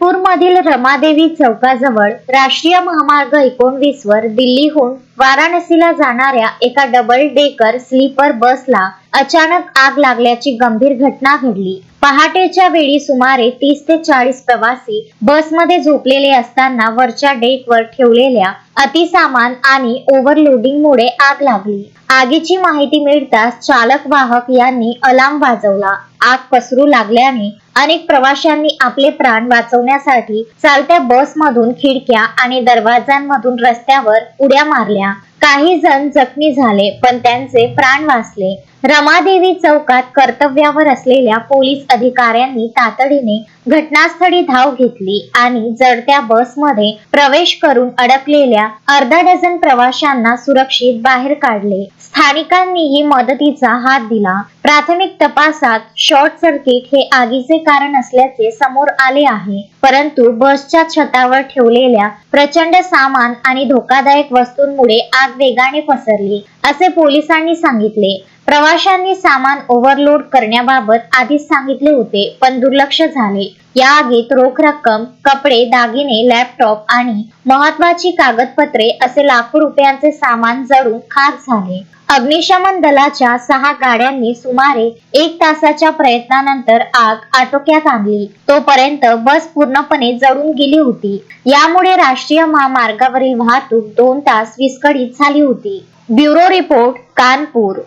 मधील रमादेवी चौकाजवळ राष्ट्रीय महामार्ग एकोणवीस वर दिल्लीहून वाराणसीला जाणाऱ्या एका डबल डेकर स्लीपर बसला अचानक आग लागल्याची गंभीर घटना घडली. पहाटेच्या वेळी सुमारे तीस ते चाळीस प्रवासी बसमध्ये झोपलेले असताना वरच्या डेकवर ठेवलेल्या अतिसामान आणि ओव्हरलोडिंगमुळे आग लागली. आगीची माहिती मिळताच चालक वाहक यांनी अलार्म वाजवला. आग पसरू लागल्याने अनेक प्रवाशांनी आपले प्राण वाचवण्यासाठी चालत्या बसमधून खिडक्या आणि दरवाजांमधून रस्त्यावर उड्या मारल्या. काही जण जखमी झाले पण त्यांचे प्राण वाचले. रमादेवी चौकात कर्तव्यावर असलेल्या पोलीस अधिकाऱ्यांनी तातडीने घटनास्थळी धाव घेतली आणि जडत्या बसमध्ये प्रवेश करून अडकलेल्या अर्धा डझन प्रवाशांना सुरक्षित बाहेर काढले. स्थानिकांनीही मदतीचा हात दिला. प्राथमिक तपासात शॉर्ट सर्किट हे आगीचे कारण असल्याचे समोर आले आहे. परंतु बसच्या छतावर ठेवलेल्या प्रचंड सामान आणि धोकादायक वस्तूंमुळे आग वेगाने पसरली असे पोलिसांनी सांगितले. प्रवाशांनी सामान ओव्हरलोड करण्याबाबत आधीच सांगितले होते पण दुर्लक्ष झाले. या आगीत रोख रक्कम कपडे दागिने लॅपटॉप आणि महत्वाची कागदपत्रे असे लाखो रुपयांचे सामान जळून खाक झाले. अग्निशमन दलाच्या सहा गाड्यांनी सुमारे एक तासाच्या प्रयत्नानंतर आग आटोक्यात आणली. तोपर्यंत बस पूर्णपणे जळून गेली होती. यामुळे राष्ट्रीय महामार्गावरील वाहतूक दोन तास विस्कळीत झाली होती. Bureau report Kanpur.